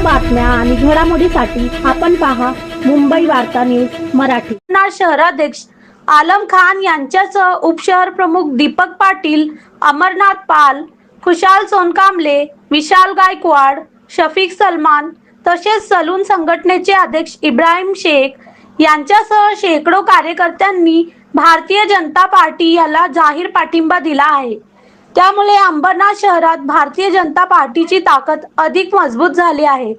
बातम्या आणि घडामोडीसाठी आपण पहा मुंबई वार्ता न्यूज मराठी. शहराध्यक्ष आलम खान यांच्यासह उपशहर प्रमुख दीपक पाटील अमरनाथ पाल खुशाल सोनकांबले विशाल गायकवाड शफीक सलमान तसेच सलून संघटनेचे अध्यक्ष इब्राहिम शेख यांच्यासह शेकडो कार्यकर्त्यांनी भारतीय जनता पार्टी याला जाहीर पाठिंबा दिला आहे. त्यामुळे अंबरनाथ शहरात भारतीय जनता पार्टीची ताकद अधिक मज़बूत झाली आहे.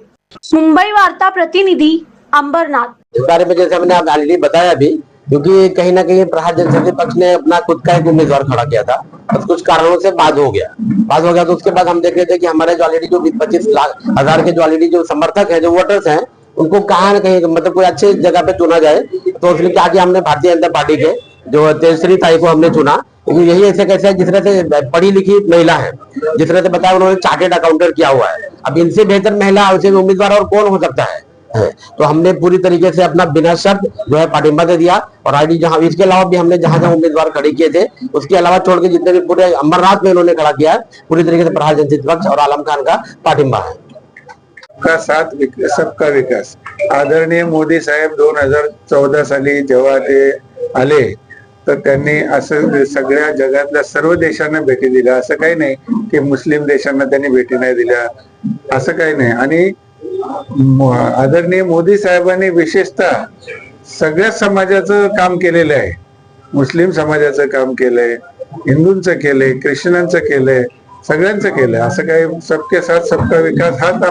मुंबई वार्ता प्रतिनिधी अंबरनाथ. इस बारे में जैसे हमने ऑलरेडी बताया भी क्योंकि कहीं ना कहीं प्रहार जनशक्ति पक्ष ने अपना खुद का एक उम्मीदवार खड़ा किया था बस कुछ कारणों से बाद हो गया. बाद हो गया तो उसके बाद हम देख रहे थे कि हमारे जो ऑलरेडी जो पच्चीस लाख, हज़ार के जो ऑलरेडी जो समर्थक है, जो वोटर्स हैं, उनको कहाँ ना कहीं मतलब कोई अच्छे जगह पे चुना जाए तो इसलिए किया हमने भारतीय जनता पार्टी के जो तेजश्री ताई को हमने चुना, क्योंकि यही ऐसे कैसे है, जिस तरह से पढ़ी लिखी महिला है, जिस तरह से बताया उन्होंने चार्टेड अकाउंटेंट किया हुआ है। अब इनसे बेहतर महिला उम्मीदवार और कौन हो सकता है? तो हमने पूरी तरीके से अपना बिना शर्त जो है पाटिंबा दे दिया, और आईडी जहाँ, इसके अलावा भी हमने जहाँ जहाँ उम्मीदवार खड़े किए थे, उसके अलावा छोड़ के जितने भी पूरे अमरनाथ में इन्होंने खड़ा किया पूरी तरीके से प्रहार जनता पक्ष और आलम खान का पाटिंबा है। सबका साथ सबका विकास। आदरणीय मोदी साहेब दोन हज़ार चौदा साली जेव्हा ते आले तर त्यांनी असं सगळ्या जगातल्या सर्व देशांना भेटी दिल्या. असं काही नाही की मुस्लिम देशांना त्यांनी भेटी नाही दिल्या. असं काही नाही. आणि आदरणीय मोदी साहेबांनी विशेषतः सगळ्या समाजाचं काम केलेलं आहे. मुस्लिम समाजाचं काम केलंय हिंदूंचं केलंय ख्रिश्चनांचं केलंय सगळ्यांचं केलंय. असं काही सबके साथ सबका विकास हाच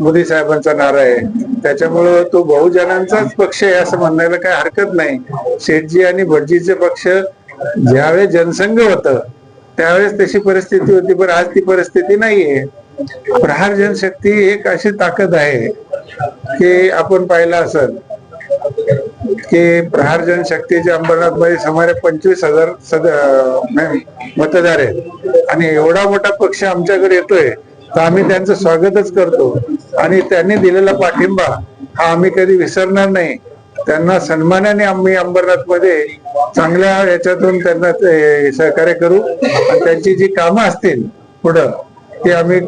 मोदी साहेबांचा नारा आहे. त्याच्यामुळं तो बहुजनांचाच पक्ष आहे असं म्हणायला काही हरकत नाही. शेठजी आणि भटजीचे पक्ष ज्यावेळेस जनसंघ होत त्यावेळेस तशी परिस्थिती होती पण आज ती परिस्थिती नाहीये. प्रहार जनशक्ती एक अशी ताकद आहे की आपण पाहिलं असेल की प्रहार जनशक्तीच्या अंबरनाथमध्ये सुमारे पंचवीस हजार सद नाही, मतदार आहेत. आणि एवढा मोठा पक्ष आमच्याकडे येतोय तर आम्ही त्यांचं स्वागतच करतो. आणि त्यांनी दिलेला पाठिंबा हा आम्ही कधी विसरणार नाही. त्यांना सन्मानाने आम्ही अंबरनाथमध्ये चांगल्या याच्यातून त्यांना सहकार्य करू आणि त्यांची जी कामं असतील पुढं ते आम्ही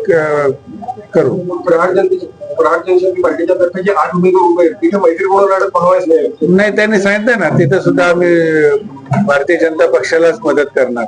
करू. नाही त्यांनी सांगितलं ना तिथं सुद्धा आम्ही भारतीय जनता पक्षालाच मदत करणार.